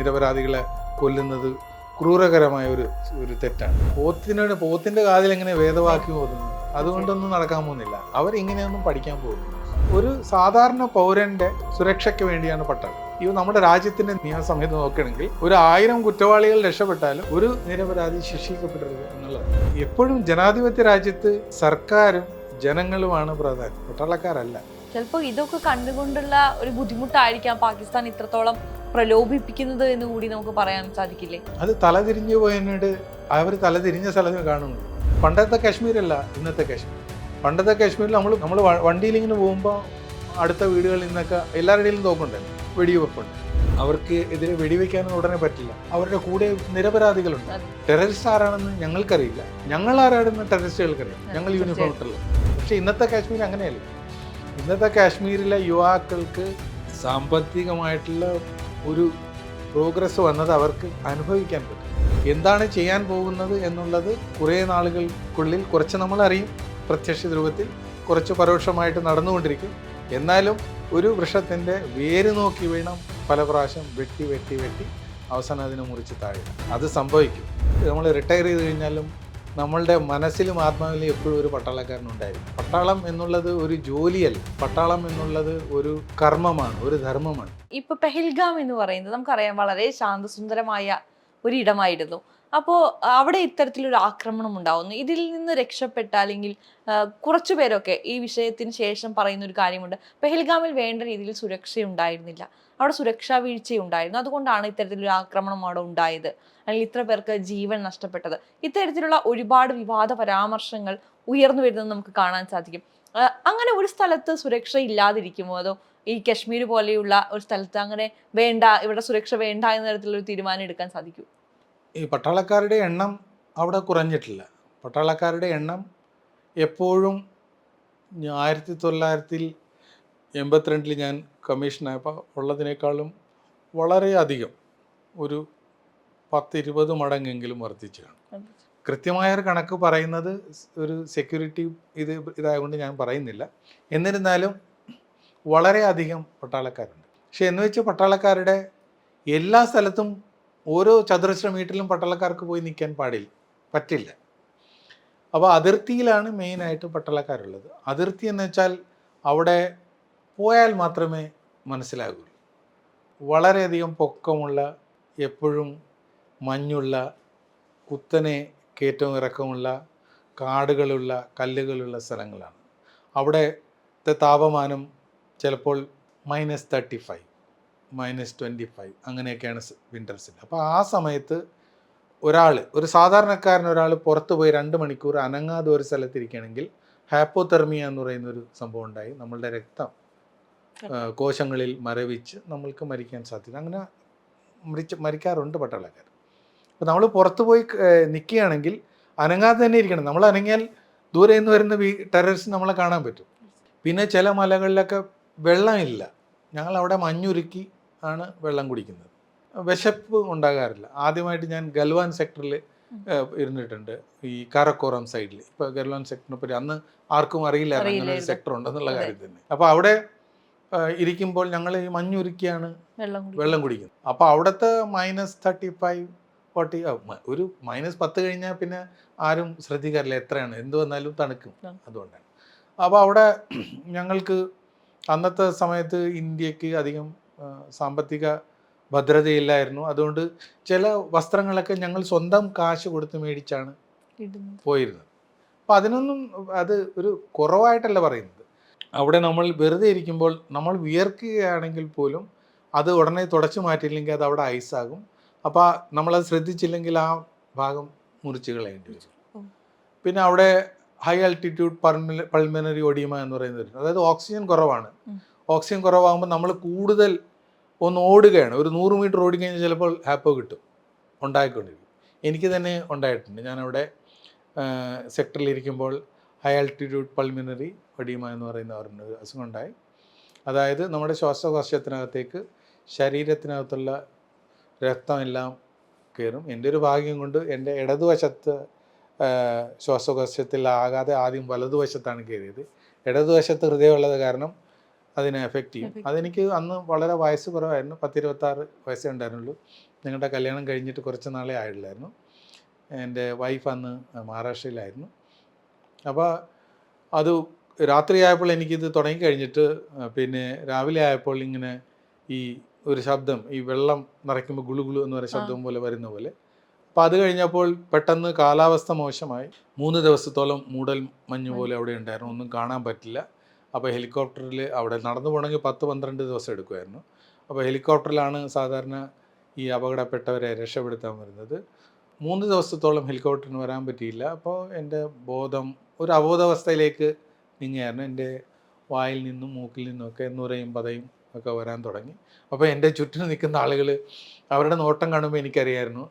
നിരപരാധികളെ കൊല്ലുന്നത് ക്രൂരകരമായ ഒരു ഒരു തെറ്റാണ്. പോത്തിനോട് പോത്തിന്റെ കാതിൽ എങ്ങനെ വേദവാക്യം ഓതുന്നു? അതുകൊണ്ടൊന്നും നടക്കാൻ പോകുന്നില്ല. അവരിങ്ങനെയൊന്നും പഠിക്കാൻ പോകുന്നില്ല. ഒരു സാധാരണ പൗരന്റെ സുരക്ഷയ്ക്ക് വേണ്ടിയാണ് പട്ടം. ഈ നമ്മുടെ രാജ്യത്തിന്റെ നിയമസംഹിത നോക്കുകയാണെങ്കിൽ ഒരു ആയിരം കുറ്റവാളികൾ രക്ഷപ്പെട്ടാലും ഒരു നിരപരാധി ശിക്ഷിക്കപ്പെടരുത് എന്നുള്ളത്. എപ്പോഴും ജനാധിപത്യ രാജ്യത്ത് സർക്കാരും ജനങ്ങളുമാണ് പ്രധാനം. പട്ടാളക്കാരല്ല. ചിലപ്പോൾ ഇതൊക്കെ കണ്ടുകൊണ്ടുള്ള ഒരു ബുദ്ധിമുട്ടായിരിക്കാം പാകിസ്ഥാൻ ഇത്രത്തോളം പ്രലോഭിപ്പിക്കുന്നത് എന്ന് കൂടി നമുക്ക് പറയാൻ സാധിക്കില്ലേ? അത് തലതിരിഞ്ഞു പോയതിനോട് അവർ തലതിരിഞ്ഞ സ്ഥലത്ത് കാണുന്നു. പണ്ടത്തെ കാശ്മീരല്ല ഇന്നത്തെ കാശ്മീർ. പണ്ടത്തെ കാശ്മീരിൽ നമ്മൾ നമ്മൾ വണ്ടിയിൽ ഇങ്ങനെ പോകുമ്പോൾ അടുത്ത വീടുകളിൽ നിന്നൊക്കെ എല്ലാവരുടെയും തോക്കുണ്ടല്ലോ വെടിവെപ്പുണ്ട്. അവർക്ക് എതിരെ വെടിവെക്കാനും ഉടനെ പറ്റില്ല. അവരുടെ കൂടെ നിരപരാധികളുണ്ട്. ടെററിസ്റ്റ് ആരാണെന്ന് ഞങ്ങൾക്കറിയില്ല. ഞങ്ങൾ ആരാണെന്ന് ടെററിസ്റ്റുകൾക്കറിയാം ഞങ്ങൾ യൂണിഫോം ഇട്ടുള്ളത് പക്ഷെ ഇന്നത്തെ കാശ്മീർ അങ്ങനെയല്ല. ഇന്നത്തെ കാശ്മീരിലെ യുവാക്കൾക്ക് സാമ്പത്തികമായിട്ടുള്ള ഒരു പ്രോഗ്രസ് വന്നത് അവർക്ക് അനുഭവിക്കാൻ പറ്റും. എന്താണ് ചെയ്യാൻ പോകുന്നത് എന്നുള്ളത് കുറേ നാളുകൾക്കുള്ളിൽ കുറച്ച് നമ്മൾ അറിയും പ്രത്യക്ഷ രൂപത്തിൽ കുറച്ച് പരോക്ഷമായിട്ട് നടന്നുകൊണ്ടിരിക്കും. എന്നാലും ഒരു വൃക്ഷത്തിന്റെ വേര് നോക്കി വേണം പല പ്രാവശ്യം വെട്ടി വെട്ടി വെട്ടി അവസാനം അതിനെ മുറിച്ച് താഴെ അത് സംഭവിക്കും. നമ്മൾ റിട്ടയർ ചെയ്ത് കഴിഞ്ഞാലും നമ്മളുടെ മനസ്സിലും ആത്മാവിലും എപ്പോഴും ഒരു പട്ടാളക്കാരനുണ്ടായിരിക്കും പട്ടാളം എന്നുള്ളത് ഒരു ജോലിയല്ല. പട്ടാളം എന്നുള്ളത് ഒരു കർമ്മമാണ് ഒരു ധർമ്മമാണ്. ഇപ്പൊ പെഹൽഗാം എന്ന് പറയുന്നത് നമുക്കറിയാം വളരെ ശാന്തസുന്ദരമായ ഒരു ഇടമായിരുന്നു അപ്പോൾ അവിടെ ഇത്തരത്തിലൊരു ആക്രമണം ഉണ്ടാവുന്നു. ഇതിൽ നിന്ന് രക്ഷപ്പെട്ട അല്ലെങ്കിൽ കുറച്ചു പേരൊക്കെ ഈ വിഷയത്തിന് ശേഷം പറയുന്ന ഒരു കാര്യമുണ്ട്. പെഹൽഗാമിൽ വേണ്ട രീതിയിൽ സുരക്ഷയുണ്ടായിരുന്നില്ല. അവിടെ സുരക്ഷാ വീഴ്ചയുണ്ടായിരുന്നു. അതുകൊണ്ടാണ് ഇത്തരത്തിലൊരു ആക്രമണം അവിടെ ഉണ്ടായത്. അല്ലെങ്കിൽ ഇത്ര പേർക്ക് ജീവൻ നഷ്ടപ്പെട്ടത്. ഇത്തരത്തിലുള്ള ഒരുപാട് വിവാദ പരാമർശങ്ങൾ ഉയർന്നു വരുന്നത് നമുക്ക് കാണാൻ സാധിക്കും. അങ്ങനെ ഒരു സ്ഥലത്ത് സുരക്ഷ ഇല്ലാതിരിക്കുമോ അതോ ഈ കശ്മീർ പോലെയുള്ള ഒരു സ്ഥലത്ത് അങ്ങനെ വേണ്ട ഇവിടെ സുരക്ഷ വേണ്ട എന്ന തരത്തിലൊരു തീരുമാനം എടുക്കാൻ സാധിക്കും. ഈ പട്ടാളക്കാരുടെ എണ്ണം അവിടെ കുറഞ്ഞിട്ടില്ല. പട്ടാളക്കാരുടെ എണ്ണം എപ്പോഴും ആയിരത്തി തൊള്ളായിരത്തിൽ എൺപത്തിരണ്ടിൽ ഞാൻ കമ്മീഷനായപ്പോൾ ഉള്ളതിനേക്കാളും വളരെയധികം ഒരു പത്ത് ഇരുപത് മടങ്ങെങ്കിലും വർദ്ധിച്ചു. കാണും കൃത്യമായൊരു കണക്ക് പറയുന്നത് ഒരു സെക്യൂരിറ്റി ഇത് ഇതായതുകൊണ്ട് ഞാൻ പറയുന്നില്ല. എന്നിരുന്നാലും വളരെയധികം പട്ടാളക്കാരുണ്ട്. പക്ഷെ എന്ന് വെച്ച് പട്ടാളക്കാരുടെ എല്ലാ സ്ഥലത്തും ഓരോ ചതുരശ്ര മീറ്ററിലും പട്ടാളക്കാർക്ക് പോയി നിൽക്കാൻ പാടില്ല പറ്റില്ല. അപ്പോൾ അതിർത്തിയിലാണ് മെയിനായിട്ട് പട്ടാളക്കാരുള്ളത്. അതിർത്തി എന്ന് വെച്ചാൽ അവിടെ പോയാൽ മാത്രമേ മനസ്സിലാകൂ വളരെയധികം പൊക്കമുള്ള എപ്പോഴും മഞ്ഞുള്ള കുത്തനെ കയറ്റവും ഇറക്കമുള്ള കാടുകളുള്ള കല്ലുകളുള്ള സ്ഥലങ്ങളാണ്. അവിടുത്തെ താപമാനം ചിലപ്പോൾ minus thirty five minus twenty five അങ്ങനെയൊക്കെയാണ് വിന്റർസിൽ അപ്പോൾ ആ സമയത്ത് ഒരാൾ ഒരു സാധാരണക്കാരൻ ഒരാൾ പുറത്ത് പോയി രണ്ട് മണിക്കൂർ അനങ്ങാതെ ഒരു സ്ഥലത്തിരിക്കുകയാണെങ്കിൽ ഹാപ്പോതെർമിയ എന്ന് പറയുന്ന ഒരു സംഭവം ഉണ്ടായി. നമ്മളുടെ രക്തം കോശങ്ങളിൽ മരവിച്ച് നമ്മൾക്ക് മരിക്കാൻ സാധ്യത. അങ്ങനെ മരിച്ച് മരിക്കാറുണ്ട് പട്ടാളക്കാർ. അപ്പോൾ നമ്മൾ പുറത്ത് പോയി നിൽക്കുകയാണെങ്കിൽ അനങ്ങാതെ തന്നെ ഇരിക്കണം. നമ്മൾ അനങ്ങിയാൽ ദൂരെ നിന്ന് വരുന്ന ടെററിസ്റ്റ് നമ്മളെ കാണാൻ പറ്റും. പിന്നെ ചില മലകളിലൊക്കെ വെള്ളമില്ല. ഞങ്ങളവിടെ മഞ്ഞുരുക്കി ആണ് വെള്ളം കുടിക്കുന്നത്. വിശപ്പ് ഉണ്ടാകാറില്ല. ആദ്യമായിട്ട് ഞാൻ ഗൽവാൻ സെക്ടറിൽ ഇരുന്നിട്ടുണ്ട്. ഈ കാരക്കോറം സൈഡിൽ ഇപ്പോൾ ഗൽവാൻ സെക്ടറിനെ പറ്റി അന്ന് ആർക്കും അറിയില്ല അങ്ങനെ ഒരു സെക്ടർ ഉണ്ടെന്നുള്ള എന്നുള്ള കാര്യം തന്നെ. അപ്പോൾ അവിടെ ഇരിക്കുമ്പോൾ ഞങ്ങൾ ഈ മഞ്ഞുരുക്കിയാണ് വെള്ളം കുടിക്കുന്നത്. അപ്പോൾ അവിടുത്തെ മൈനസ് തേർട്ടി ഫൈവ് ഫോർട്ടി ഒരു മൈനസ് പത്ത് കഴിഞ്ഞാൽ പിന്നെ ആരും ശ്രദ്ധിക്കാറില്ല എത്രയാണ് എന്ത് വന്നാലും തണുക്കും അതുകൊണ്ടാണ്. അപ്പോൾ അവിടെ ഞങ്ങൾക്ക് അന്നത്തെ സമയത്ത് ഇന്ത്യയ്ക്ക് അധികം സാമ്പത്തിക ഭദ്രതയില്ലായിരുന്നു. അതുകൊണ്ട് ചില വസ്ത്രങ്ങളൊക്കെ ഞങ്ങൾ സ്വന്തം കാശ് കൊടുത്ത് മേടിച്ചാണ് പോയിരുന്നത്. അപ്പം അതിനൊന്നും അത് ഒരു കുറവായിട്ടല്ല പറയുന്നത്. അവിടെ നമ്മൾ വെറുതെ ഇരിക്കുമ്പോൾ നമ്മൾ വിയർക്കുകയാണെങ്കിൽ പോലും അത് ഉടനെ തുടച്ചു മാറ്റിയില്ലെങ്കിൽ അത് അവിടെ ഐസാകും. അപ്പോൾ നമ്മളത് ശ്രദ്ധിച്ചില്ലെങ്കിൽ ആ ഭാഗം മുറിച്ച് കളയേണ്ടി വരും. പിന്നെ അവിടെ ഹൈ ആൾട്ടിറ്റ്യൂഡ് പൾമിനറി ഒഡിയമ എന്ന് പറയുന്നത് അതായത് ഓക്സിജൻ കുറവാണ്. ഓക്സിജൻ കുറവാകുമ്പോൾ നമ്മൾ കൂടുതൽ ഒന്ന് ഓടുകയാണ്. ഒരു നൂറ് മീറ്റർ ഓടിക്കഴിഞ്ഞാൽ ചിലപ്പോൾ ഹാപ്പോ കിട്ടും. ഉണ്ടായിക്കൊണ്ടിരിക്കും. എനിക്ക് തന്നെ ഉണ്ടായിട്ടുണ്ട്. ഞാനവിടെ സെക്ടറിലിരിക്കുമ്പോൾ ഹൈ ആൾട്ടിറ്റ്യൂഡ് പൾമിനറി ഒഡീമ എന്ന് പറയുന്ന ഒരു അസുഖം ഉണ്ടായി. അതായത് നമ്മുടെ ശ്വാസകോശത്തിനകത്തേക്ക് ശരീരത്തിനകത്തുള്ള രക്തമെല്ലാം കയറും എന്റെ ഒരു ഭാഗ്യം കൊണ്ട് എന്റെ ഇടതുവശത്ത് ആകാതെ ആദ്യം വലതുവശത്താണ് കയറിയത്. ഇടതുവശത്ത് ഹൃദയമുള്ളത് കാരണം അതിനെ എഫക്റ്റ് ചെയ്യും. അതെനിക്ക് അന്ന് വളരെ വയസ്സ് കുറവായിരുന്നു. പത്തിരുപത്താറ് വയസ്സേ ഉണ്ടായിരുന്നുള്ളൂ. ഞങ്ങളുടെ കല്യാണം കഴിഞ്ഞിട്ട് കുറച്ച് നാളേ ആയിട്ടുള്ളായിരുന്നു. എന്റെ വൈഫ് അന്ന് മഹാരാഷ്ട്രയിലായിരുന്നു. അപ്പോൾ അത് രാത്രിയായപ്പോൾ എനിക്കിത് തുടങ്ങിക്കഴിഞ്ഞിട്ട് കഴിഞ്ഞിട്ട് പിന്നെ രാവിലെ ആയപ്പോൾ ഇങ്ങനെ ഈ ഒരു ശബ്ദം ഈ വെള്ളം നിറയ്ക്കുമ്പോൾ ഗുളു ഗുളു എന്ന് പറയുന്ന ശബ്ദം പോലെ വരുന്ന പോലെ അപ്പോൾ അത് കഴിഞ്ഞപ്പോൾ പെട്ടെന്ന് കാലാവസ്ഥ മോശമായി. മൂന്ന് ദിവസത്തോളം മൂടൽ മഞ്ഞ് പോലെ അവിടെ ഉണ്ടായിരുന്നു. ഒന്നും കാണാൻ പറ്റില്ല. അപ്പോൾ ഹെലികോപ്റ്ററിൽ അവിടെ നടന്നു പോകണമെങ്കിൽ പത്ത് പന്ത്രണ്ട് ദിവസം എടുക്കുമായിരുന്നു. അപ്പോൾ ഹെലികോപ്റ്ററിലാണ് സാധാരണ ഈ അപകടപ്പെട്ടവരെ രക്ഷപ്പെടുത്താൻ വരുന്നത്. മൂന്ന് ദിവസത്തോളം ഹെലികോപ്റ്ററിന് വരാൻ പറ്റിയില്ല. അപ്പോൾ എന്റെ ബോധം ഒരു അബോധാവസ്ഥയിലേക്ക് നീങ്ങിയായിരുന്നു എന്റെ വായിൽ നിന്നും മൂക്കിൽ നിന്നുമൊക്കെ നൂറയും പതയും ഒക്കെ വരാൻ തുടങ്ങി. അപ്പോൾ എന്റെ ചുറ്റിനും നിൽക്കുന്ന ആളുകൾ അവരുടെ നോട്ടം കാണുമ്പോൾ എനിക്കറിയായിരുന്നു.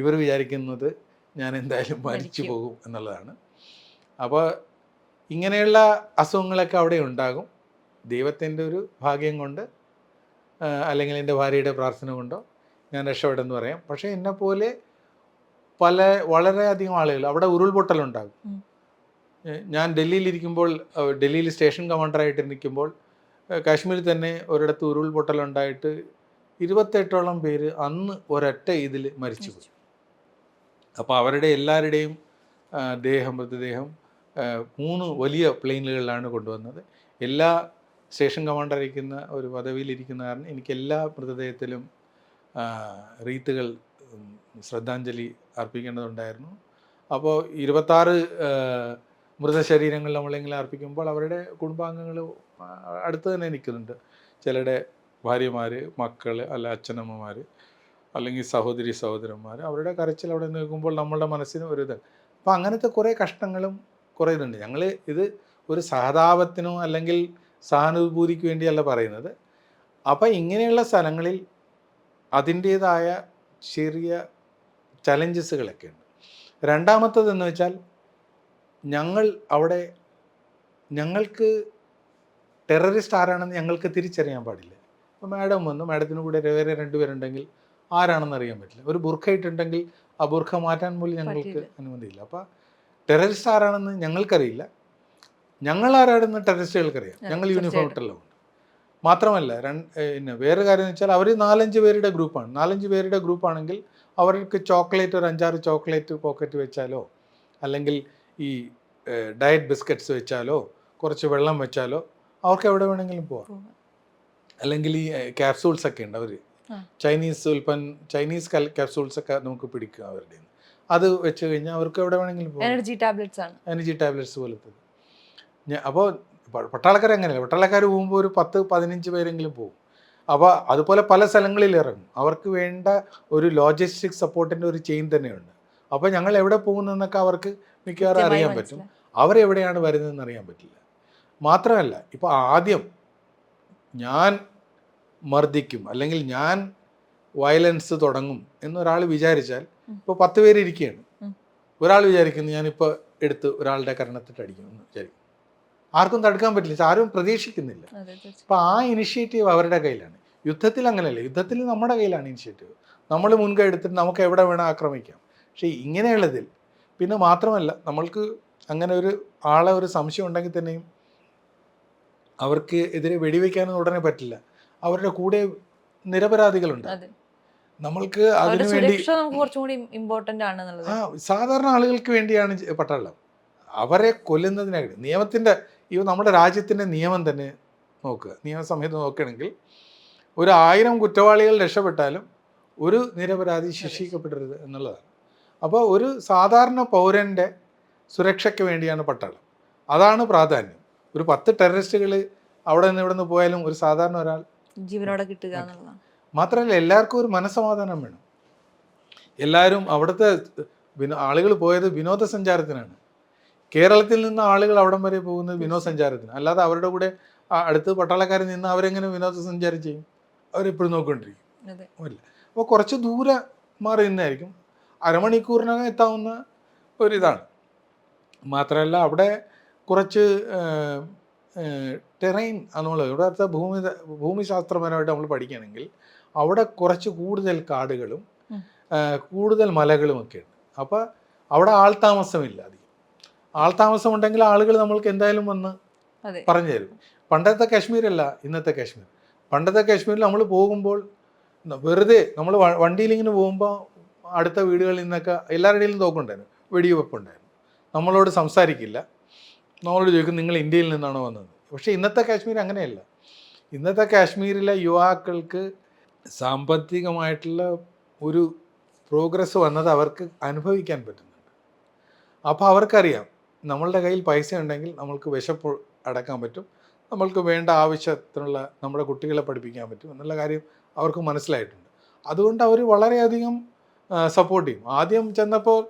ഇവർ വിചാരിക്കുന്നത് ഞാൻ എന്തായാലും മരിച്ചു പോകും എന്നുള്ളതാണ്. അപ്പോൾ ഇങ്ങനെയുള്ള അസുഖങ്ങളൊക്കെ അവിടെ ഉണ്ടാകും. ദൈവത്തിന്റെ ഒരു ഭാഗ്യം കൊണ്ട് അല്ലെങ്കിൽ എന്റെ ഭാര്യയുടെ പ്രാർത്ഥന കൊണ്ടോ ഞാൻ രക്ഷപ്പെടുമെന്ന് പറയാം. പക്ഷേ എന്നെപ്പോലെ പല വളരെയധികം ആളുകൾ അവിടെ ഉരുൾപൊട്ടലുണ്ടാകും. ഞാൻ ഡൽഹിയിലിരിക്കുമ്പോൾ ഇരിക്കുമ്പോൾ ഡൽഹിയിൽ സ്റ്റേഷൻ കമാൻഡറായിട്ട് നിൽക്കുമ്പോൾ കാശ്മീരിൽ തന്നെ ഒരിടത്ത് ഉരുൾപൊട്ടലുണ്ടായിട്ട് ഇരുപത്തെട്ടോളം പേര് അന്ന് ഒരൊറ്റ ഇതിൽ മരിച്ചു പോയി അപ്പോൾ അവരുടെ എല്ലാവരുടെയും ദേഹം മൃതദേഹം മൂന്ന് വലിയ പ്ലെയിനുകളിലാണ് കൊണ്ടുവന്നത്. എല്ലാ സ്റ്റേഷൻ കമാൻഡർ ഇരിക്കുന്ന ഒരു പദവിയിലിരിക്കുന്ന കാരണം എനിക്ക് എല്ലാ മൃതദേഹത്തിലും റീത്തുകൾ ശ്രദ്ധാഞ്ജലി അർപ്പിക്കേണ്ടതുണ്ടായിരുന്നു. അപ്പോൾ ഇരുപത്താറ് മൃതശരീരങ്ങൾ നമ്മളെങ്കിലും അർപ്പിക്കുമ്പോൾ അവരുടെ കുടുംബാംഗങ്ങൾ അടുത്ത് തന്നെ നിൽക്കുന്നുണ്ട്. ചിലരുടെ ഭാര്യമാർ മക്കൾ അല്ല അച്ഛനമ്മമാർ അല്ലെങ്കിൽ സഹോദരി സഹോദരന്മാർ അവരുടെ കരച്ചിൽ അവിടെ നിൽക്കുമ്പോൾ നമ്മളുടെ മനസ്സിന് ഒരു ഇത്. അപ്പോൾ അങ്ങനത്തെ കുറേ കഷ്ടങ്ങളും കുറേ ഇതുണ്ട് ഞങ്ങൾ ഇത് ഒരു സഹതാപത്തിനോ അല്ലെങ്കിൽ സഹാനുഭൂതിക്ക് വേണ്ടിയല്ല പറയുന്നത്. അപ്പോൾ ഇങ്ങനെയുള്ള സ്ഥലങ്ങളിൽ അതിന്റേതായ ചെറിയ ചലഞ്ചസുകളൊക്കെ ഉണ്ട്. രണ്ടാമത്തതെന്ന് വെച്ചാൽ ഞങ്ങൾ അവിടെ ഞങ്ങൾക്ക് ടെററിസ്റ്റ് ആരാണെന്ന് ഞങ്ങൾക്ക് തിരിച്ചറിയാൻ പാടില്ല. അപ്പോൾ മാഡം വന്നു. മാഡത്തിന് കൂടെ വേറെ രണ്ടുപേരുണ്ടെങ്കിൽ ആരാണെന്ന് അറിയാൻ പറ്റില്ല. ഒരു ബുർഖ ഇട്ടുണ്ടെങ്കിൽ ആ ബുർഖ മാറ്റാൻ പോലും ഞങ്ങൾക്ക് അനുമതിയില്ല. അപ്പോൾ ടെററിസ്റ്റ് ആരാണെന്ന് ഞങ്ങൾക്കറിയില്ല. ഞങ്ങൾ ആരാണെന്ന് ടെററിസ്റ്റുകൾക്കറിയാം. ഞങ്ങൾ യൂണിഫോം ഇട്ടല്ലോ മാത്രമല്ല രണ്ട് പിന്നെ വേറെ കാര്യം എന്ന് വെച്ചാൽ അവർ നാലഞ്ച് പേരുടെ ഗ്രൂപ്പാണ്. നാലഞ്ച് പേരുടെ ഗ്രൂപ്പാണെങ്കിൽ അവർക്ക് ചോക്ലേറ്റ് ഒരു അഞ്ചാറ് ചോക്ലേറ്റ് പോക്കറ്റ് വെച്ചാലോ അല്ലെങ്കിൽ ഈ ഡയറ്റ് ബിസ്ക്കറ്റ്സ് വെച്ചാലോ കുറച്ച് വെള്ളം വെച്ചാലോ അവർക്ക് എവിടെ വേണമെങ്കിലും പോവാം. അല്ലെങ്കിൽ ഈ ക്യാപ്സൂൾസ് ഒക്കെ ഉണ്ട് അവർ. ചൈനീസ് ഉൽപ്പന്ന ചൈനീസ് കാപ്സൂൾസ് ഒക്കെ നമുക്ക് പിടിക്കുക അവരുടെ അത് വെച്ച് കഴിഞ്ഞാൽ അവർക്ക് എവിടെ വേണമെങ്കിലും എനർജി ടാബ്ലറ്റ്സ് ആണ്. എനർജി ടാബ്ലറ്റ്സ് പോലത്തത്. ഞാൻ അപ്പോൾ പട്ടാളക്കാർ അങ്ങനെയല്ല. പട്ടാളക്കാർ പോകുമ്പോൾ ഒരു പത്ത് പതിനഞ്ച് പേരെങ്കിലും പോകും. അപ്പോൾ അതുപോലെ പല സ്ഥലങ്ങളിൽ ഇറങ്ങും. അവർക്ക് വേണ്ട ഒരു ലോജിസ്റ്റിക് സപ്പോർട്ടിന്റെ ഒരു ചെയിൻ തന്നെയുണ്ട്. അപ്പോൾ ഞങ്ങൾ എവിടെ പോകുന്നതെന്നൊക്കെ അവർക്ക് മിക്കവാറും അറിയാൻ പറ്റും. അവരെവിടെയാണ് വരുന്നതെന്ന് അറിയാൻ പറ്റില്ല. മാത്രമല്ല ഇപ്പോൾ ആദ്യം ഞാൻ മർദ്ദിക്കും അല്ലെങ്കിൽ ഞാൻ വയലൻസ് തുടങ്ങും എന്നൊരാൾ വിചാരിച്ചാൽ. ഇപ്പോൾ പത്ത് പേര് ഇരിക്കുകയാണ്. ഒരാൾ വിചാരിക്കുന്നു ഞാനിപ്പോൾ എടുത്ത് ഒരാളുടെ കരണത്തിട്ട് അടിക്കും എന്ന് വിചാരിക്കും. ആർക്കും തടുക്കാൻ പറ്റില്ല ആരും പ്രതീക്ഷിക്കുന്നില്ല. അപ്പോൾ ആ ഇനിഷ്യേറ്റീവ് അവരുടെ കയ്യിലാണ്. യുദ്ധത്തിൽ അങ്ങനെയല്ല യുദ്ധത്തിൽ നമ്മുടെ കയ്യിലാണ് ഇനിഷ്യേറ്റീവ് നമ്മൾ മുൻകൈ എടുത്തിട്ട് നമുക്ക് എവിടെ വേണം ആക്രമിക്കാം. പക്ഷേ ഇങ്ങനെയുള്ളതിൽ പിന്നെ മാത്രമല്ല നമ്മൾക്ക് അങ്ങനെ ഒരു ആളെ ഒരു സംശയം ഉണ്ടെങ്കിൽ തന്നെയും അവർക്ക് എതിരെ വെടിവെക്കാനൊന്നും ഉടനെ പറ്റില്ല. അവരുടെ കൂടെ നിരപരാധികളുണ്ട്. നമ്മൾക്ക് അതിനു വേണ്ടി ഇമ്പോർട്ടന്റ് ആണ് സാധാരണ ആളുകൾക്ക് വേണ്ടിയാണ് പട്ടാളം. അവരെ കൊല്ലുന്നതിനായിട്ട് നിയമത്തിന്റെ ഈ നമ്മുടെ രാജ്യത്തിന്റെ നിയമം തന്നെ നോക്കുക. നിയമസംഹിത നോക്കുകയാണെങ്കിൽ ഒരു ആയിരം കുറ്റവാളികൾ രക്ഷപ്പെട്ടാലും ഒരു നിരപരാധി ശിക്ഷിക്കപ്പെടരുത് എന്നുള്ളതാണ്. അപ്പോൾ ഒരു സാധാരണ പൗരന്റെ സുരക്ഷയ്ക്ക് വേണ്ടിയാണ് പട്ടാളം. അതാണ് പ്രാധാന്യം. ഒരു പത്ത് ടെററിസ്റ്റുകൾ അവിടെ നിന്ന് ഇവിടെ നിന്ന് പോയാലും ഒരു സാധാരണ ഒരാൾ ജീവനോടെ കിട്ടുക എന്നുള്ളതാണ്. മാത്രമല്ല എല്ലാവർക്കും ഒരു മനസ്സമാധാനം വേണം. എല്ലാവരും അവിടുത്തെ വിനോ ആളുകൾ പോയത് വിനോദസഞ്ചാരത്തിനാണ്. കേരളത്തിൽ നിന്ന് ആളുകൾ അവിടം വരെ പോകുന്നത് വിനോദസഞ്ചാരത്തിന് അല്ലാതെ അവരുടെ കൂടെ അടുത്ത് പട്ടാളക്കാരിൽ നിന്ന് അവരെങ്ങനെ വിനോദസഞ്ചാരം ചെയ്യും? അവരെപ്പോഴും നോക്കിക്കൊണ്ടിരിക്കും. അല്ല? അപ്പോൾ കുറച്ച് ദൂരെ മാറി നിന്നായിരിക്കും. അരമണിക്കൂറിനകം എത്താവുന്ന ഒരിതാണ്. മാത്രമല്ല അവിടെ കുറച്ച് ടെറൈൻ എന്നുള്ളത് ഇവിടുത്തെ ഭൂമി ഭൂമിശാസ്ത്രപരമായിട്ട് നമ്മൾ പഠിക്കുകയാണെങ്കിൽ അവിടെ കുറച്ച് കൂടുതൽ കാടുകളും കൂടുതൽ മലകളും ഒക്കെ ഉണ്ട്. അപ്പോൾ അവിടെ ആൾതാമസമില്ല അധികം. ആൾതാമസം ഉണ്ടെങ്കിൽ ആളുകൾ നമ്മൾക്ക് എന്തായാലും വന്ന് പറഞ്ഞു തരും. പണ്ടത്തെ കാശ്മീരല്ല ഇന്നത്തെ കാശ്മീർ. പണ്ടത്തെ കാശ്മീരിൽ നമ്മൾ പോകുമ്പോൾ വെറുതെ നമ്മൾ വണ്ടിയിൽ ഇങ്ങനെ പോകുമ്പോൾ അടുത്ത വീടുകളിൽ നിന്നൊക്കെ എല്ലാവരുടെയും തോക്കുണ്ടായിരുന്നു. വെടിവെപ്പുണ്ടായിരുന്നു. നമ്മളോട് സംസാരിക്കില്ല. നമ്മളോട് ചോദിക്കും നിങ്ങൾ ഇന്ത്യയിൽ നിന്നാണോ വന്നത്? പക്ഷേ ഇന്നത്തെ കാശ്മീർ അങ്ങനെയല്ല. ഇന്നത്തെ കാശ്മീരിലെ യുവാക്കൾക്ക് സാമ്പത്തികമായിട്ടുള്ള ഒരു പ്രോഗ്രസ് വന്നത് അവർക്ക് അനുഭവിക്കാൻ പറ്റുന്നുണ്ട്. അപ്പോൾ അവർക്കറിയാം നമ്മളുടെ കയ്യിൽ പൈസ ഉണ്ടെങ്കിൽ നമ്മൾക്ക് വിശപ്പ് അടക്കാൻ പറ്റും നമ്മൾക്ക് വേണ്ട ആവശ്യത്തിനുള്ള നമ്മുടെ കുട്ടികളെ പഠിപ്പിക്കാൻ പറ്റും എന്നുള്ള കാര്യം അവർക്ക് മനസ്സിലായിട്ടുണ്ട്. അതുകൊണ്ട് അവർ വളരെയധികം സപ്പോർട്ട് ചെയ്യും. ആദ്യം ചെന്നപ്പോൾ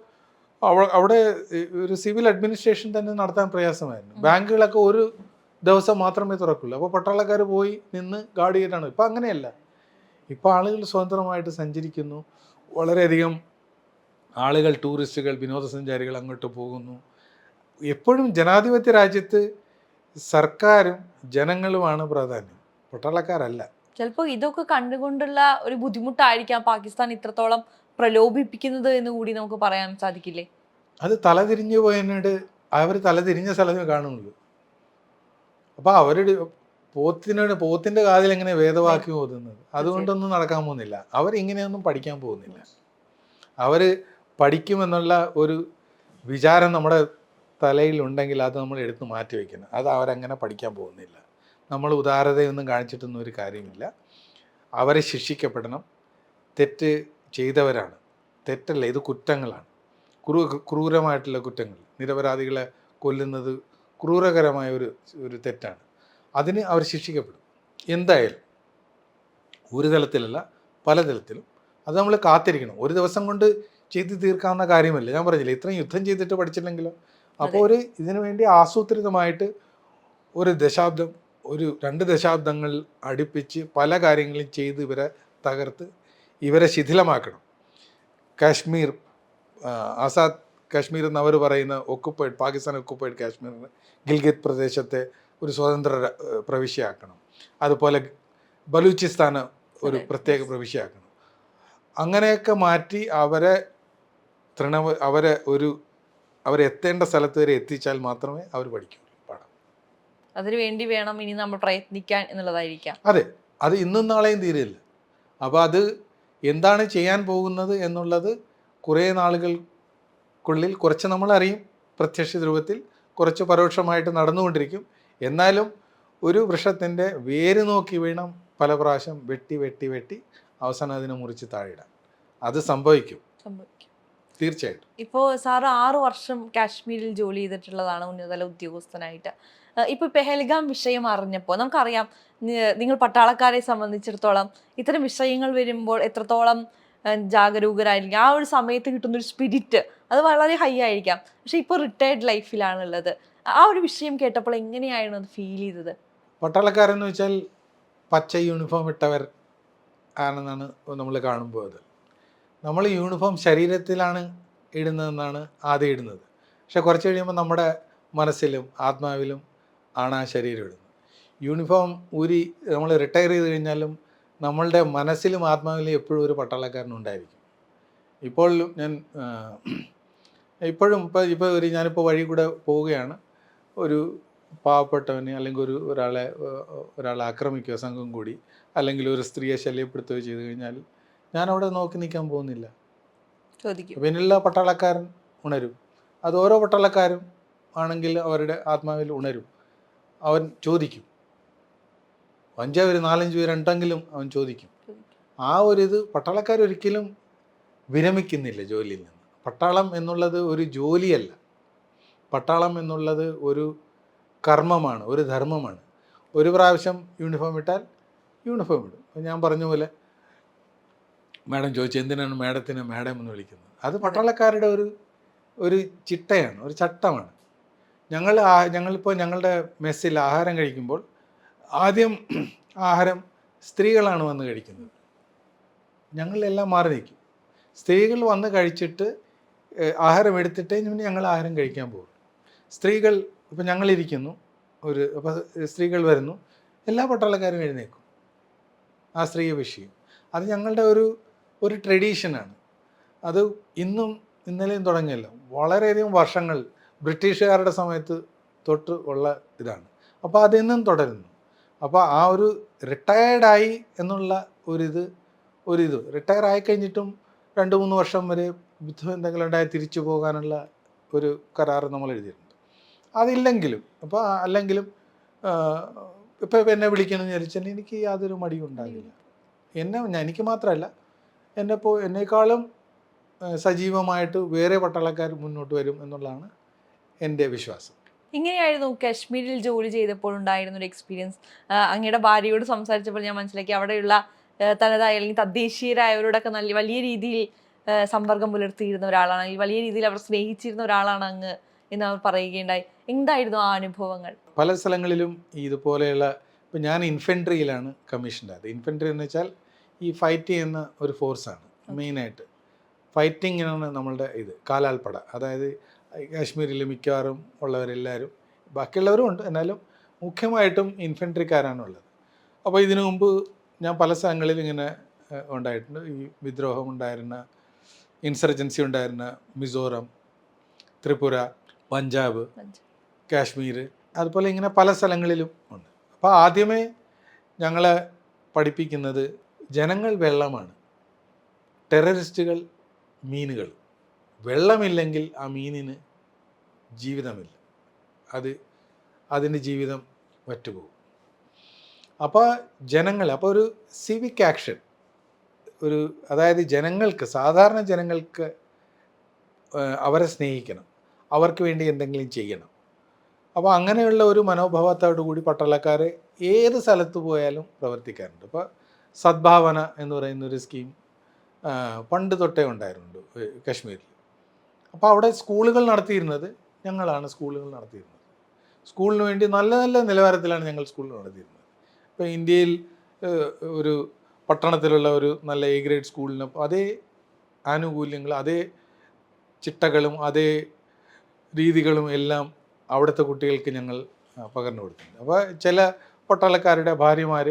അവിടെ ഒരു സിവിൽ അഡ്മിനിസ്ട്രേഷൻ തന്നെ നടത്താൻ പ്രയാസമായിരുന്നു. ബാങ്കുകളൊക്കെ ഒരു ദിവസം മാത്രമേ തുറക്കുള്ളൂ. അപ്പോൾ പട്ടാളക്കാർ പോയി നിന്ന് ഗാർഡ് ചെയ്തിട്ടാണ്. ഇപ്പം അങ്ങനെയല്ല. ഇപ്പോൾ ആളുകൾ സ്വതന്ത്രമായിട്ട് സഞ്ചരിക്കുന്നു. വളരെയധികം ആളുകൾ ടൂറിസ്റ്റുകൾ വിനോദസഞ്ചാരികൾ അങ്ങോട്ട് പോകുന്നു. എപ്പോഴും ജനാധിപത്യ രാജ്യത്ത് സർക്കാരും ജനങ്ങളുമാണ് പ്രാധാന്യം. പട്ടാളക്കാരല്ല. ചിലപ്പോൾ ഇതൊക്കെ കണ്ടുകൊണ്ടുള്ള ഒരു ബുദ്ധിമുട്ടായിരിക്കാം. പാകിസ്ഥാൻ ഇത്രത്തോളം പ്രലോഭിപ്പിക്കുന്നത് എന്ന് കൂടി നമുക്ക് പറയാൻ സാധിക്കില്ലേ? അത് തലതിരിഞ്ഞു പോയതിനോട് അവർ തലതിരിഞ്ഞ സ്ഥലമേ കാണുള്ളൂ. അപ്പോൾ അവരുടെ പോത്തിനോട് പോത്തിന്റെ കാതിൽ എങ്ങനെ വേദവാക്യം ഓതുന്നത്? അതുകൊണ്ടൊന്നും നടക്കാൻ പോകുന്നില്ല. അവരിങ്ങനെയൊന്നും പഠിക്കാൻ പോകുന്നില്ല. അവർ പഠിക്കുമെന്നുള്ള ഒരു വിചാരം നമ്മുടെ തലയിൽ ഉണ്ടെങ്കിൽ അത് നമ്മൾ എടുത്ത് മാറ്റി വയ്ക്കണം. അത് അവരങ്ങനെ പഠിക്കാൻ പോകുന്നില്ല. നമ്മൾ ഉദാരതയൊന്നും കാണിച്ചിട്ടൊന്നും ഒരു കാര്യമില്ല. അവരെ ശിക്ഷിക്കപ്പെടണം. തെറ്റ് ചെയ്തവരാണ്. തെറ്റല്ല ഇത് കുറ്റങ്ങളാണ്. ക്രൂ ക്രൂരമായിട്ടുള്ള കുറ്റങ്ങൾ. നിരപരാധികളെ കൊല്ലുന്നത് ക്രൂരകരമായ ഒരു ഒരു തെറ്റാണ്. അതിന് അവർ ശിക്ഷിക്കപ്പെടും. എന്തായാലും ഒരു തലത്തിലല്ല പലതരത്തിലും അത് നമ്മൾ കാത്തിരിക്കണം. ഒരു ദിവസം കൊണ്ട് ചെയ്തു തീർക്കാവുന്ന കാര്യമല്ല. ഞാൻ പറഞ്ഞില്ല ഇത്രയും യുദ്ധം ചെയ്തിട്ട് പഠിച്ചില്ലെങ്കിലോ? അപ്പോൾ ഒരു ഇതിനു വേണ്ടി ആസൂത്രിതമായിട്ട് ഒരു ദശാബ്ദം ഒരു രണ്ട് ദശാബ്ദങ്ങൾ അടുപ്പിച്ച് പല കാര്യങ്ങളും ചെയ്ത് ഇവരെ തകർത്ത് ഇവരെ ശിഥിലമാക്കണം. കാശ്മീർ ആസാദ് കാശ്മീർ എന്ന് അവർ പറയുന്ന ഒക്കുപ്പൈഡ് പാകിസ്ഥാൻ ഒക്കുപ്പൈഡ് കാശ്മീർ ഗിൽഗിത് പ്രദേശത്തെ ഒരു സ്വതന്ത്ര പ്രവിശ്യയാക്കണം. അതുപോലെ ബലൂചിസ്ഥാന് ഒരു. പ്രത്യേക പ്രവിശ്യയാക്കണം. അങ്ങനെയൊക്കെ മാറ്റി അവരെ തൃണവ് അവരെ ഒരു അവരെത്തേണ്ട സ്ഥലത്ത് വരെ എത്തിച്ചാൽ മാത്രമേ അവർ പഠിക്കൂ പാഠം. അതിനു വേണ്ടി വേണം ഇനി നമ്മൾ പ്രയത്നിക്കാൻ എന്നുള്ളതായിരിക്കാം. അതെ. അത് ഇന്നും നാളെയും തീരില്ല. അപ്പോൾ അത് എന്താണ് ചെയ്യാൻ പോകുന്നത് എന്നുള്ളത് കുറേ നാളുകൾക്കുള്ളിൽ കുറച്ച് നമ്മളറിയും. പ്രത്യക്ഷ രൂപത്തിൽ കുറച്ച് പരോക്ഷമായിട്ട് നടന്നുകൊണ്ടിരിക്കും. എന്നാലും ഒരു വൃക്ഷത്തിന്റെ വേര് നോക്കി വീണം പല പ്രാവശ്യം വെട്ടി വെട്ടി വെട്ടി അവസാനം അതിനെ മുറിച്ച് താഴെയിടാൻ. അത് സംഭവിക്കും. തീർച്ചയായിട്ടും. ഇപ്പോൾ സാറ് ആറ് വർഷം കാശ്മീരിൽ ജോലി ചെയ്തിട്ടുള്ളതാണ് ഉന്നതതല ഉദ്യോഗസ്ഥനായിട്ട്. ഇപ്പൊ പെഹൽഗാം വിഷയം അറിഞ്ഞപ്പോൾ നമുക്കറിയാം നിങ്ങൾ പട്ടാളക്കാരെ സംബന്ധിച്ചിടത്തോളം ഇത്തരം വിഷയങ്ങൾ വരുമ്പോൾ എത്രത്തോളം ജാഗരൂകരായിരിക്കും. ആ ഒരു സമയത്ത് കിട്ടുന്ന ഒരു സ്പിരിറ്റ് അത് വളരെ ഹൈ ആയിരിക്കാം. പക്ഷെ ഇപ്പോൾ റിട്ടയർഡ് ലൈഫിലാണുള്ളത് ആ ഒരു വിഷയം കേട്ടപ്പോൾ എങ്ങനെയായിരുന്നു അത് ഫീൽ ചെയ്തത്? പട്ടാളക്കാരെന്ന് വെച്ചാൽ പച്ച യൂണിഫോം ഇട്ടവർ ആണെന്നാണ് നമ്മൾ കാണുമ്പോൾ അത്. നമ്മൾ യൂണിഫോം ശരീരത്തിലാണ് ഇടുന്നതെന്നാണ് ആദ്യം ഇടുന്നത്. പക്ഷെ കുറച്ച് കഴിയുമ്പോൾ നമ്മുടെ മനസ്സിലും ആത്മാവിലും ആണ് ആ ശരീരം ഇടുന്നത്. യൂണിഫോം ഊരി നമ്മൾ റിട്ടയർ ചെയ്ത് കഴിഞ്ഞാലും നമ്മളുടെ മനസ്സിലും ആത്മാവിലും എപ്പോഴും ഒരു പട്ടാളക്കാരനുണ്ടായിരിക്കും ഇപ്പോൾ ഞാൻ ഇപ്പോഴും ഇപ്പോൾ ഇപ്പോൾ ഒരു ഞാനിപ്പോൾ വഴി കൂടെ പോവുകയാണ്. ഒരു പാവപ്പെട്ടവന് അല്ലെങ്കിൽ ഒരു ഒരാളെ ഒരാളെ ആക്രമിക്കുകയോ സംഘം കൂടി അല്ലെങ്കിൽ ഒരു സ്ത്രീയെ ശല്യപ്പെടുത്തുകയോ ചെയ്തു കഴിഞ്ഞാൽ ഞാൻ അവിടെ നോക്കി നിൽക്കാൻ പോകുന്നില്ല. ചോദിക്കും. പട്ടാളക്കാരൻ ഉണരും. അത് ഓരോ പട്ടാളക്കാരും ആണെങ്കിൽ അവരുടെ ആത്മാവിൽ ഉണരും. അവൻ ചോദിക്കും. അഞ്ചോ ഒരു നാലഞ്ച് പേരുണ്ടെങ്കിലും അവൻ ചോദിക്കും. ആ ഒരു ഇത് പട്ടാളക്കാർ ഒരിക്കലും വിരമിക്കുന്നില്ല ജോലിയിൽ നിന്ന്. പട്ടാളം എന്നുള്ളത് ഒരു ജോലിയല്ല. പട്ടാളം എന്നുള്ളത് ഒരു കർമ്മമാണ് ഒരു ധർമ്മമാണ്. ഒരു പ്രാവശ്യം യൂണിഫോം ഇട്ടാൽ യൂണിഫോം ഇടും. ഞാൻ പറഞ്ഞ പോലെ മാഡം ചോദിച്ചു എന്തിനാണ് മാഡത്തിനെ മാഡം എന്ന് വിളിക്കുന്നത്? അത് പട്ടാളക്കാരുടെ ഒരു ഒരു ചിട്ടയാണ് ഒരു ചട്ടമാണ്. ഞങ്ങൾ ഞങ്ങളിപ്പോൾ ഞങ്ങളുടെ മെസ്സിൽ ആഹാരം കഴിക്കുമ്പോൾ ആദ്യം ആഹാരം സ്ത്രീകളാണ് വന്ന് കഴിക്കുന്നത്. ഞങ്ങളെല്ലാം മാറി നിൽക്കും. സ്ത്രീകൾ വന്ന് കഴിച്ചിട്ട് ആഹാരം എടുത്തിട്ടേ പിന്നെ ഞങ്ങൾ ആഹാരം കഴിക്കാൻ പോകും. സ്ത്രീകൾ ഇപ്പം ഞങ്ങളിരിക്കുന്നു ഒരു അപ്പോൾ സ്ത്രീകൾ വരുന്നു എല്ലാ പട്ടാളക്കാരും എഴുന്നേക്കും ആ സ്ത്രീയെ വിഷയം. അത് ഞങ്ങളുടെ ഒരു ഒരു ട്രഡീഷനാണ്. അത് ഇന്നും ഇന്നലെയും തുടങ്ങിയല്ല. വളരെയധികം വർഷങ്ങൾ ബ്രിട്ടീഷുകാരുടെ സമയത്ത് തൊട്ട് ഉള്ള ഇതാണ്. അപ്പോൾ അതെന്നും തുടരുന്നു. അപ്പോൾ ആ ഒരു റിട്ടയേർഡായി എന്നുള്ള ഒരിത് ഒരിത് റിട്ടയർ ആയി കഴിഞ്ഞിട്ടും രണ്ട് മൂന്ന് വർഷം വരെ യുദ്ധം എന്തെങ്കിലും ഉണ്ടായി തിരിച്ചു പോകാനുള്ള ഒരു കരാർ നമ്മൾ എഴുതിയിട്ടുണ്ട്. അതില്ലെങ്കിലും അപ്പോൾ അല്ലെങ്കിലും ഇപ്പോൾ എന്നെ വിളിക്കണമെന്ന് വിചാരിച്ചാൽ എനിക്ക് യാതൊരു മടിയും ഉണ്ടാകില്ല. എന്നെ എനിക്ക് മാത്രമല്ല എന്നെ ഇപ്പോൾ എന്നേക്കാളും സജീവമായിട്ട് വേറെ പട്ടാളക്കാർ മുന്നോട്ട് വരും എന്നുള്ളതാണ് എന്റെ വിശ്വാസം. ഇങ്ങനെയായിരുന്നു കാശ്മീരിൽ ജോലി ചെയ്തപ്പോൾ ഉണ്ടായിരുന്ന ഒരു എക്സ്പീരിയൻസ് അങ്ങയുടെ ഭാര്യയോട് സംസാരിച്ചപ്പോൾ ഞാൻ മനസ്സിലാക്കി അവിടെയുള്ള തനതായ അല്ലെങ്കിൽ തദ്ദേശീയരായവരോടൊക്കെ നല്ല വലിയ രീതിയിൽ സമ്പർക്കം പുലർത്തിയിരുന്ന ഒരാളാണ്. അല്ലെങ്കിൽ വലിയ രീതിയിൽ അവർ സ്നേഹിച്ചിരുന്ന ഒരാളാണ് അങ്ങ് എന്ന് അവർ പറയുകയുണ്ടായി. എന്തായിരുന്നു ആ അനുഭവങ്ങൾ? പല സ്ഥലങ്ങളിലും ഇതുപോലെയുള്ള ഇപ്പം ഞാൻ ഇൻഫെൻട്രിയിലാണ് കമ്മീഷന്റെ അത് ഇൻഫെൻട്രി എന്ന് വെച്ചാൽ ഈ ഫൈറ്റ് ചെയ്യുന്ന ഒരു ഫോഴ്സാണ് മെയിനായിട്ട് ഫൈറ്റിങ്ങിനാണ് നമ്മളുടെ ഇത് കാലാൽപ്പട. അതായത് കാശ്മീരിൽ മിക്കവാറും ഉള്ളവരെല്ലാവരും ബാക്കിയുള്ളവരും ഉണ്ട്. എന്നാലും മുഖ്യമായിട്ടും ഇൻഫെൻട്രിക്കാരാണ് ഉള്ളത് അപ്പോൾ ഇതിനു മുമ്പ് ഞാൻ പല സ്ഥലങ്ങളിൽ ഇങ്ങനെ ഉണ്ടായിട്ടുണ്ട്. ഈ വിദ്രോഹം ഉണ്ടായിരുന്ന ഇൻസർജൻസി ഉണ്ടായിരുന്ന മിസോറം ത്രിപുര പഞ്ചാബ് കാശ്മീർ അതുപോലെ ഇങ്ങനെ പല സ്ഥലങ്ങളിലും ഉണ്ട്. അപ്പോൾ ആദ്യമേ ഞങ്ങളെ പഠിപ്പിക്കുന്നത് ജനങ്ങൾ വെള്ളമാണ്. ടെററിസ്റ്റുകൾ മീനുകൾ. വെള്ളമില്ലെങ്കിൽ ആ മീനിന് ജീവിതമില്ല. അത് അതിന്റെ ജീവിതം വറ്റുപോകും. അപ്പോൾ ജനങ്ങൾ അപ്പോൾ ഒരു സിവിക് ആക്ഷൻ ഒരു അതായത് ജനങ്ങൾക്ക് സാധാരണ ജനങ്ങൾക്ക് അവരെ സ്നേഹിക്കണം. അവർക്ക് വേണ്ടി എന്തെങ്കിലും ചെയ്യണം. അപ്പോൾ അങ്ങനെയുള്ള ഒരു മനോഭാവത്തോടു കൂടി പട്ടാളക്കാർ ഏത് സ്ഥലത്ത് പോയാലും പ്രവർത്തിക്കാറുണ്ട്. അപ്പോൾ സദ്ഭാവന എന്ന് പറയുന്ന ഒരു സ്കീം പണ്ട് തൊട്ടേ ഉണ്ടായിരുന്നുണ്ട് കശ്മീരിൽ കാശ്മീരിൽ. അപ്പോൾ അവിടെ സ്കൂളുകൾ നടത്തിയിരുന്നത് ഞങ്ങളാണ് സ്കൂളുകൾ നടത്തിയിരുന്നത്. സ്കൂളിന് വേണ്ടി നല്ല നല്ല നിലവാരത്തിലാണ് ഞങ്ങൾ സ്കൂളുകൾ നടത്തിയിരുന്നത്. ഇപ്പോൾ ഇന്ത്യയിൽ ഒരു പട്ടണത്തിലുള്ള ഒരു നല്ല എ ഗ്രേഡ് സ്കൂളിന് അതേ ആനുകൂല്യങ്ങൾ അതേ ചിട്ടകളും അതേ രീതികളും എല്ലാം അവിടുത്തെ കുട്ടികൾക്ക് ഞങ്ങൾ പകർന്നു കൊടുത്തിട്ടുണ്ട്. അപ്പോൾ ചില പട്ടാളക്കാരുടെ ഭാര്യമാർ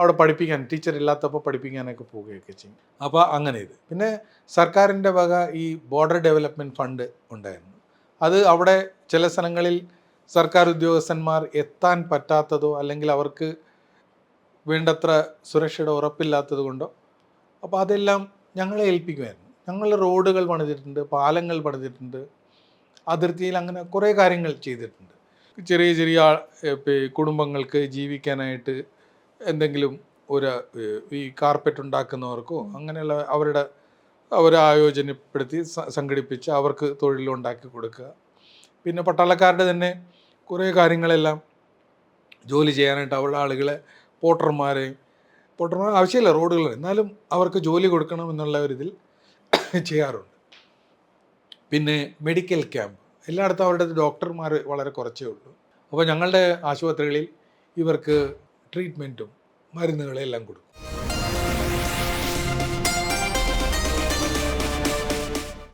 അവിടെ പഠിപ്പിക്കാൻ ടീച്ചർ ഇല്ലാത്തപ്പോൾ പഠിപ്പിക്കാനൊക്കെ പോവുകയൊക്കെ ചെയ്യും. അപ്പോൾ അങ്ങനെ ഇത്. പിന്നെ സർക്കാരിന്റെ വക ഈ ബോർഡർ ഡെവലപ്മെന്റ് ഫണ്ട് ഉണ്ടായിരുന്നു. അത് അവിടെ ചില സ്ഥലങ്ങളിൽ സർക്കാർ ഉദ്യോഗസ്ഥന്മാർ എത്താൻ പറ്റാത്തതോ അല്ലെങ്കിൽ അവർക്ക് വേണ്ടത്ര സുരക്ഷയുടെ ഉറപ്പില്ലാത്തത് കൊണ്ടോ അപ്പോൾ അതെല്ലാം ഞങ്ങളെ ഏൽപ്പിക്കുമായിരുന്നു. ഞങ്ങൾ റോഡുകൾ പണിതിട്ടുണ്ട് പാലങ്ങൾ പണിതിട്ടുണ്ട് അതിർത്തിയിൽ അങ്ങനെ കുറേ കാര്യങ്ങൾ ചെയ്തിട്ടുണ്ട്. ചെറിയ ചെറിയ കുടുംബങ്ങൾക്ക് ജീവിക്കാനായിട്ട് എന്തെങ്കിലും ഒരു ഈ കാർപ്പറ്റ് ഉണ്ടാക്കുന്നവർക്കോ അങ്ങനെയുള്ള അവരുടെ അവരെ ആയോജനപ്പെടുത്തി സംഘടിപ്പിച്ച് അവർക്ക് തൊഴിലുണ്ടാക്കി കൊടുക്കുക. പിന്നെ പട്ടാളക്കാരുടെ തന്നെ കുറേ കാര്യങ്ങളെല്ലാം ജോലി ചെയ്യാനായിട്ട് അവരുടെ ആളുകളെ പോട്ടർമാരെയും പോട്ടർമാർ ആവശ്യമില്ല റോഡുകൾ. എന്നാലും അവർക്ക് ജോലി കൊടുക്കണം എന്നുള്ള ഒരിതിൽ ചെയ്യാറുണ്ട്. പിന്നെ മെഡിക്കൽ ക്യാമ്പ് എല്ലായിടത്തും അവരുടെ ഡോക്ടർമാർ വളരെ കുറച്ചേ ഉള്ളൂ. അപ്പോൾ ഞങ്ങളുടെ ആശുപത്രികളിൽ ഇവർക്ക് ട്രീറ്റ്മെന്റും മരുന്നുകളെല്ലാം കൊടുക്കും.